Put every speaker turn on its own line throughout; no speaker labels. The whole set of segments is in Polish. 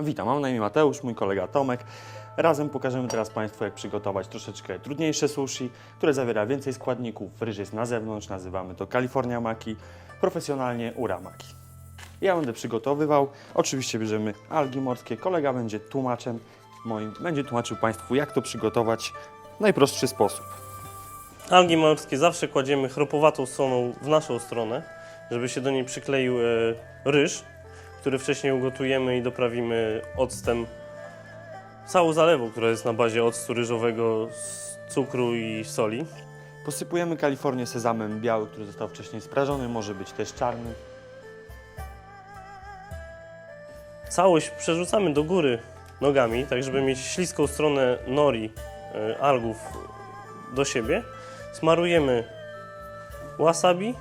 Witam, mam na imię Mateusz, mój kolega Tomek. Razem pokażemy teraz Państwu, jak przygotować troszeczkę trudniejsze sushi, które zawiera więcej składników. Ryż jest na zewnątrz, nazywamy to California Maki, profesjonalnie Uramaki. Ja będę przygotowywał, oczywiście bierzemy algi morskie, kolega będzie tłumaczem moim, będzie tłumaczył Państwu, jak to przygotować w najprostszy sposób.
Algi morskie zawsze kładziemy chropowatą stroną w naszą stronę, żeby się do niej przykleił e, ryż, który wcześniej ugotujemy i doprawimy octem całą zalewą, która jest na bazie octu ryżowego z cukru i soli.
Posypujemy Kalifornię sezamem białym, który został wcześniej sprażony, może być też czarny.
Całość przerzucamy do góry nogami, tak żeby mieć śliską stronę nori, e, algów do siebie. Smarujemy wasabi,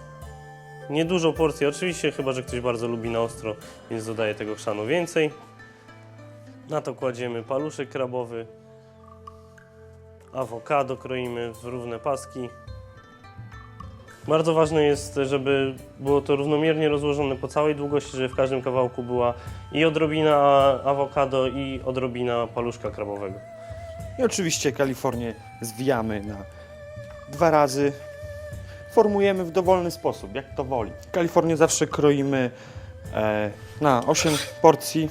niedużą porcję, oczywiście, chyba że ktoś bardzo lubi na ostro, więc dodaje tego chrzanu więcej. Na to kładziemy paluszek krabowy, awokado kroimy w równe paski. Bardzo ważne jest, żeby było to równomiernie rozłożone po całej długości, żeby w każdym kawałku była i odrobina awokado, i odrobina paluszka krabowego.
I oczywiście Kalifornię zwijamy na dwa razy. Formujemy w dowolny sposób, jak to woli. Kalifornię zawsze kroimy e, na 8 porcji.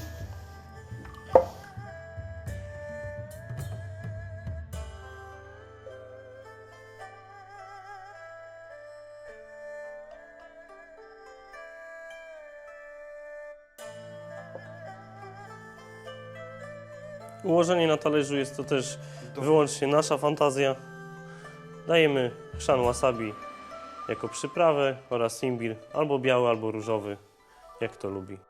Ułożenie na talerzu jest to też wyłącznie nasza fantazja. Dajemy chrzan wasabi jako przyprawę oraz imbir, albo biały, albo różowy, jak to lubi.